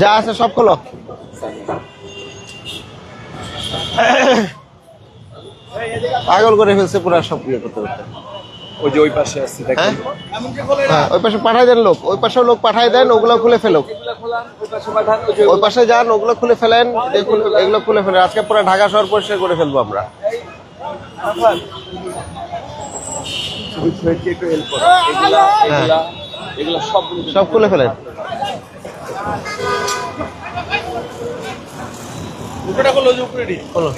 যা আছে সব খোলো। পাগল করে ফেলছে পুরা সব ইয়ে করতে করতে। ওই যে ওই পাশে আছে হ্যাঁ? দেখেন হ্যাঁ, ওই পাশে পাঠাই দেন লোক। ওই পাশেও লোক পাঠাই দেন ওগুলো খুলে ফেলো ওই পাশে যান ওগুলো খুলে ফেলেন এগুলো খুলে ফেলেন আজকে পুরো ঢাকা শহর পরিষ্কার করে ফেলব আমরা। সবগুলো সব খুলে ফেলেন। উপরেটা করল যে উপরে খোলো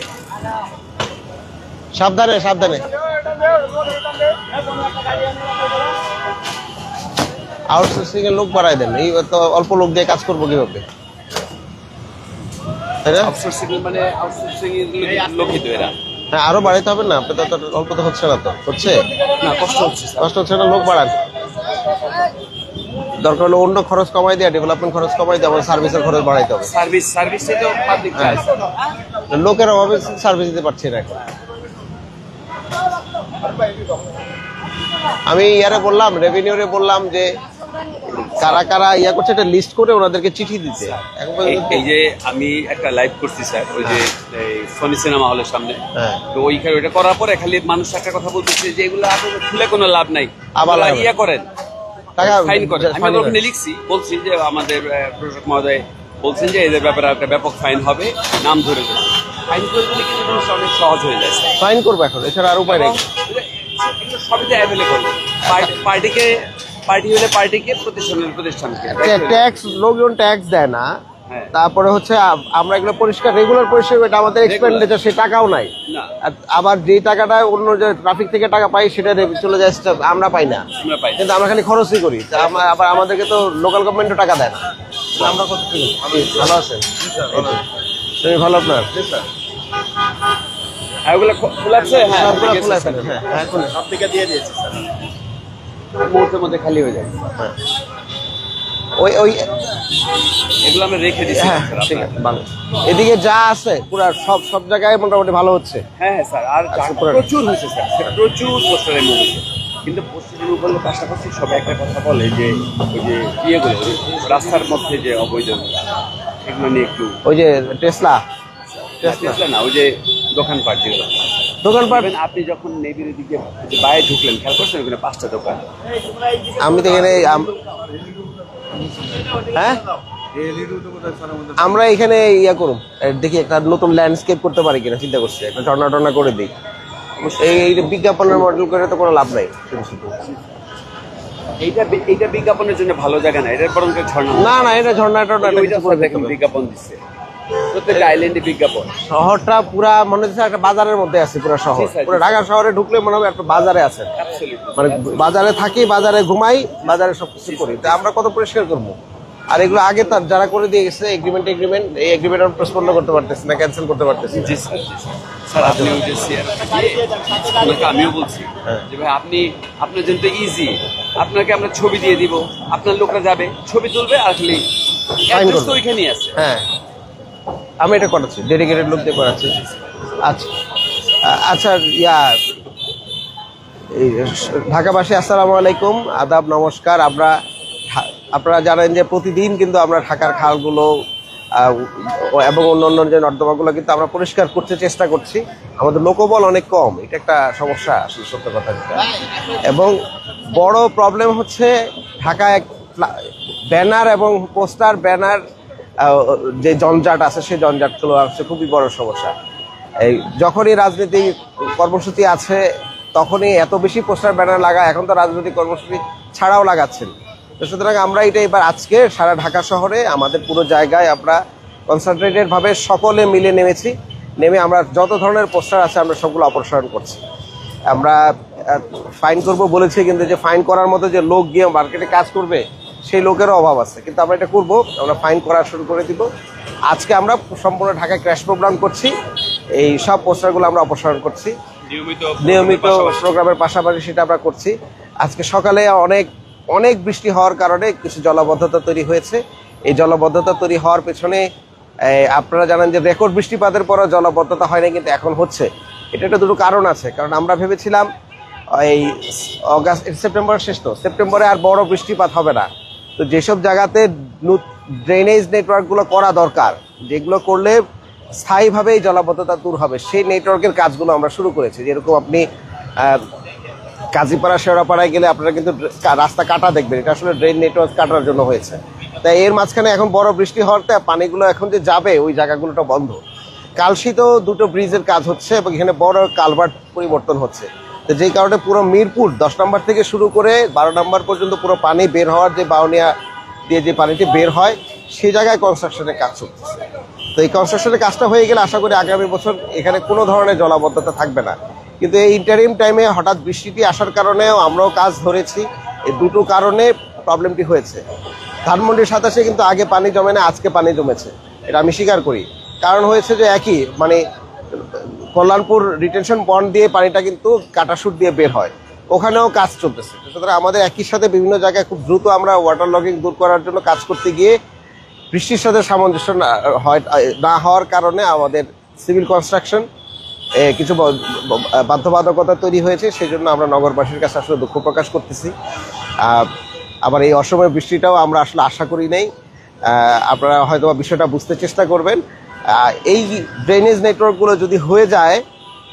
সাবধানে সাবধানে। আউটসোর্সিং এর লোক বাড়াই দেন। এই তো অল্প লোক দিয়ে কাজ করব কীভাবে? তাই না? আউটসোর্সিং মানে হ্যাঁ আরও বাড়াইতে হবে না। আপনি তো তো অল্প তো হচ্ছে না তো। হচ্ছে? না কষ্ট হচ্ছে কষ্ট হচ্ছে না লোক বাড়ান। দরকার হলে অন্য খরচ কমাই দেওয়া ডেভেলপমেন্ট খরচ কমাই দেওয়া সার্ভিসের খরচ বাড়াইতে হবে। সার্ভিস সার্ভিসে তো পাবলিক হ্যাঁ। লোকের অভাবে সার্ভিস দিতে পারছি না এখন। আমি ইয়ারে বললাম রেভিনিউরে বললাম যে কারা কারা ইয়া করছে একটা লিস্ট করে ওনাদেরকে চিঠি দিতে। এই যে আমি একটা লাইভ করছি স্যার ওই যে সনি সিনেমা হলের সামনে। হ্যাঁ। তো ওইখানে ওইটা করার পরে খালি মানুষ একটা কথা বলতেছে যে এগুলো আসলে খুলে কোনো লাভ নাই। আবার ইয়া করেন। টাকা ফাইন করেন। আমি ওখানে লিখছি বলছি যে আমাদের প্রশাসক মহোদয় বলছেন যে এদের ব্যাপারে একটা ব্যাপক ফাইন হবে নাম ধরে ফাইন করে দিলে কিন্তু জিনিসটা অনেক সহজ হয়ে যায়। ফাইন করব এখন এছাড়া আর উপায় নেই। সবই তো অ্যাভেলেবল পার্টিকে পার্টি হলে পার্টিকে প্রতিষ্ঠানের প্রতিষ্ঠানকে। ট্যাক্স লোকজন ট্যাক্স দেয় না। তারপরে হচ্ছে আমরা এগুলো পরিষ্কার রেগুলার পরিষ্কার এটা আমাদের এক্সপেন্ডিচার সেই টাকাও নাই। আবার যেই টাকাটা অন্য যে ট্রাফিক থেকে টাকা পাই সেটা চলে যায় স্টাফ- আমরা পাই না। কিন্তু আমরা খালি খরচই করি। আবার আমাদেরকে তো লোকাল গভর্নমেন্টও টাকা দেয় না। আমরা ভালো আছেন? তুমি ভালো আপনার? ওগুলো হ্যাঁ খোলা। হ্যাঁ হ্যাঁ সব থেকে দিয়ে দিয়েছি স্যার। মুহূর্তের মধ্যে খালি হয়ে যায়। হ্যাঁ। ওই ওই এগুলো আমরা রেখে দিচ্ছি হ্যাঁ ঠিক আছে ভালো এদিকে যা আছে পুরো সব সব জায়গায় মোটামুটি ভালো হচ্ছে। হ্যাঁ হ্যাঁ স্যার আর আচ্ছা, প্রচুর হয়েছে স্যার প্রচুর পোস্টার হয়েছে কিন্তু রিমুভ করলে পাশাপাশি সবাই একটা কথা বলে যে ওই যে ইয়েগুলো রাস্তার মধ্যে যে অবৈধ এগুলো নিয়ে একটু ওই যে টেসলা টেসলা টেসলা না ওই যে দোকানপাট যেগুলো। দোকানপাট পাবেন আপনি যখন নেবির দিকে যে বাইরে ঢুকলেন খেয়াল করছেন ওখানে পাঁচটা দোকান? আমি তো এখানে আম- হ্যাঁ? আমরা এখানে ইয়া করুন দেখি একটা নতুন ল্যান্ডস্কেপ করতে পারি কিনা চিন্তা করছি। একটা টর্না টর্না করে দিই। এই বিজ্ঞাপনের মডেল করে তো কোনো লাভ নাই। এইটা এইটা বিজ্ঞাপনের জন্য ভালো জায়গা না এটা বরং ঝর্ণা। না না এটা ঝর্ণা দেখুন বিজ্ঞাপন দিচ্ছে। প্রত্যেকটা আইল্যান্ডে বিজ্ঞাপন। শহরটা পুরা মনে হচ্ছে একটা বাজারের মধ্যে আছে পুরো শহর। পুরো ঢাকা শহরে ঢুকলে মনে হবে একটা বাজারে আছে। মানে বাজারে থাকি বাজারে ঘুমাই বাজারে সব কিছু করি। তা আমরা কত পরিষ্কার করব? আর এগুলো আগে তার যারা করে দিয়ে গেছে এগ্রিমেন্ট এগ্রিমেন্ট এই এগ্রিমেন্ট আমরা করতে পারতেছি না ক্যান্সেল করতে পারতেছি। জি স্যার স্যার। স্যার আপনি ওই যে আপনাকে আমিও বলছি হ্যাঁ। যে ভাই আপনি আপনার জন্য তো ইজি আপনাকে আমরা ছবি দিয়ে দিব আপনার লোকরা যাবে ছবি তুলবে করবে। ওইখানেই আছে। হ্যাঁ। আমি এটা করাচ্ছি ডেডিকেটেড লোক দিয়ে করাচ্ছি। আচ্ছা। আচ্ছা ইয়া ঢাকাবাসী আসসালামু আলাইকুম, আদাব, নমস্কার। আমরা আপনারা জানেন যে প্রতিদিন কিন্তু আমরা ঢাকার খালগুলো এবং অন্যান্য যে নর্দমাগুলো কিন্তু আমরা পরিষ্কার করতে চেষ্টা করছি। আমাদের লোকবল অনেক কম, এটা একটা সমস্যা, আসলে সত্য কথা যেটা। এবং বড় প্রবলেম হচ্ছে ঢাকায় ব্যানার এবং পোস্টার, ব্যানার যে জঞ্জাট আছে, সেই জঞ্জাটগুলো আসছে খুবই বড় সমস্যা। এই যখনই রাজনীতি কর্মসূচি আছে, তখনই এত বেশি পোস্টার ব্যানার লাগা, এখন তো রাজনৈতিক কর্মসূচি ছাড়াও লাগাচ্ছেন। তো সুতরাং আমরা এটা এবার আজকে সারা ঢাকা শহরে, আমাদের পুরো জায়গায় আমরা কনসেন্ট্রেটেড ভাবে সকলে মিলে নেমেছি। নেমে আমরা যত ধরনের পোস্টার আছে, আমরা সবগুলো অপসারণ করছি। আমরা ফাইন করব বলেছি, কিন্তু যে ফাইন করার মতো যে লোক গিয়ে মার্কেটে কাজ করবে সেই লোকেরও অভাব আছে। কিন্তু আমরা এটা করব আমরা ফাইন করা শুরু করে দিব। আজকে আমরা সম্পূর্ণ ঢাকায় ক্র্যাশ প্রোগ্রাম করছি। এই সব পোস্টারগুলো আমরা অপসারণ করছি। নিয়মিত। প্রোগ্রামের পাশাপাশি। সেটা আমরা করছি। আজকে সকালে অনেক অনেক বৃষ্টি হওয়ার কারণে কিছু জলাবদ্ধতা তৈরি হয়েছে। এই জলাবদ্ধতা তৈরি হওয়ার পেছনে আপনারা জানেন যে রেকর্ড বৃষ্টিপাতের পরও জলাবদ্ধতা হয় না কিন্তু এখন হচ্ছে। এটা একটা দুটো কারণ আছে। কারণ আমরা ভেবেছিলাম এই অগাস্ট সেপ্টেম্বর শেষ তো সেপ্টেম্বরে আর বড় বৃষ্টিপাত হবে না। তো যেসব জায়গাতে ড্রেনেজ নেটওয়ার্কগুলো করা দরকার, যেগুলো করলে স্থায়ীভাবে এই জলাবদ্ধতা দূর হবে, সেই নেটওয়ার্কের কাজগুলো আমরা শুরু করেছি। যেরকম আপনি কাজীপাড়া, শেওড়াপাড়ায় গেলে আপনারা কিন্তু রাস্তা কাটা দেখবেন। এটা আসলে ড্রেন নেটওয়ার্ক কাটার জন্য হয়েছে। তাই এর মাঝখানে এখন বড় বৃষ্টি হওয়াতে পানিগুলো এখন যে যাবে, ওই জায়গাগুলোটা বন্ধ। কালশিতেও দুটো ব্রিজের কাজ হচ্ছে এবং এখানে বড় কালভার্ট পরিবর্তন হচ্ছে। তো যেই কারণে পুরো মিরপুর দশ নম্বর থেকে শুরু করে বারো নম্বর পর্যন্ত পুরো পানি বের হওয়ার যে বাউনিয়া দিয়ে যে পানিটি বের হয়, সেই জায়গায় কনস্ট্রাকশনের কাজ চলতেছে। তো এই কনস্ট্রাকশনের কাজটা হয়ে গেলে আশা করি আগামী বছর এখানে কোনো ধরনের জলাবদ্ধতা থাকবে না। কিন্তু এই ইন্টারিম টাইমে হঠাৎ বৃষ্টিটি আসার কারণেও আমরাও কাজ ধরেছি। এই দুটো কারণে প্রবলেমটি হয়েছে। ধানমন্ডির সাতাশে কিন্তু আগে পানি জমে না, আজকে পানি জমেছে। এটা আমি স্বীকার করি। কারণ হয়েছে যে একই মানে কল্যাণপুর রিটেনশন বন্ড দিয়ে পানিটা কিন্তু কাটাশুট দিয়ে বের হয়। ওখানেও কাজ চলতেছে। সুতরাং আমাদের একই সাথে বিভিন্ন জায়গায় খুব দ্রুত আমরা ওয়াটার লগিং দূর করার জন্য কাজ করতে গিয়ে বৃষ্টির সাথে সামঞ্জস্য না, হয়, না হওয়ার কারণে আমাদের সিভিল কনস্ট্রাকশন কিছু বাধ্যবাধকতা তৈরি হয়েছে। সেই জন্য আমরা নগরবাসীর কাছে আসলে দুঃখ প্রকাশ করতেছি। আবার এই অসময় বৃষ্টিটাও আমরা আসলে আশা করি নাই। আপনারা হয়তো বিষয়টা বুঝতে চেষ্টা করবেন। এই ড্রেনেজ নেটওয়ার্কগুলো যদি হয়ে যায়,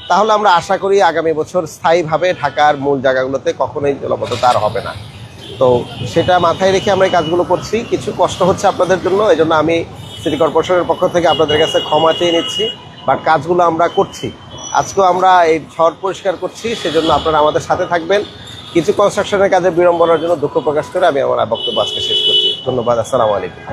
তাহলে আমরা আশা করি আগামী বছর স্থায়ীভাবে ঢাকার মূল জায়গাগুলোতে কখনোই জলবদ্ধতা আর হবে না। তো সেটা মাথায় রেখে আমরা এই কাজগুলো করছি। কিছু কষ্ট হচ্ছে আপনাদের জন্য এই জন্য আমি সিটি কর্পোরেশনের পক্ষ থেকে আপনাদের কাছে ক্ষমা চেয়ে নিচ্ছি, বাট কাজগুলো আমরা করছি। আজকেও আমরা এই শহর পরিষ্কার করছি, সেজন্য আপনারা আমাদের সাথে থাকবেন। কিছু কনস্ট্রাকশনের কাজে বিড়ম্বনার জন্য দুঃখ প্রকাশ করে আমি আমার বক্তব্য আজকে শেষ করছি। ধন্যবাদ, আসসালামু আলাইকুম।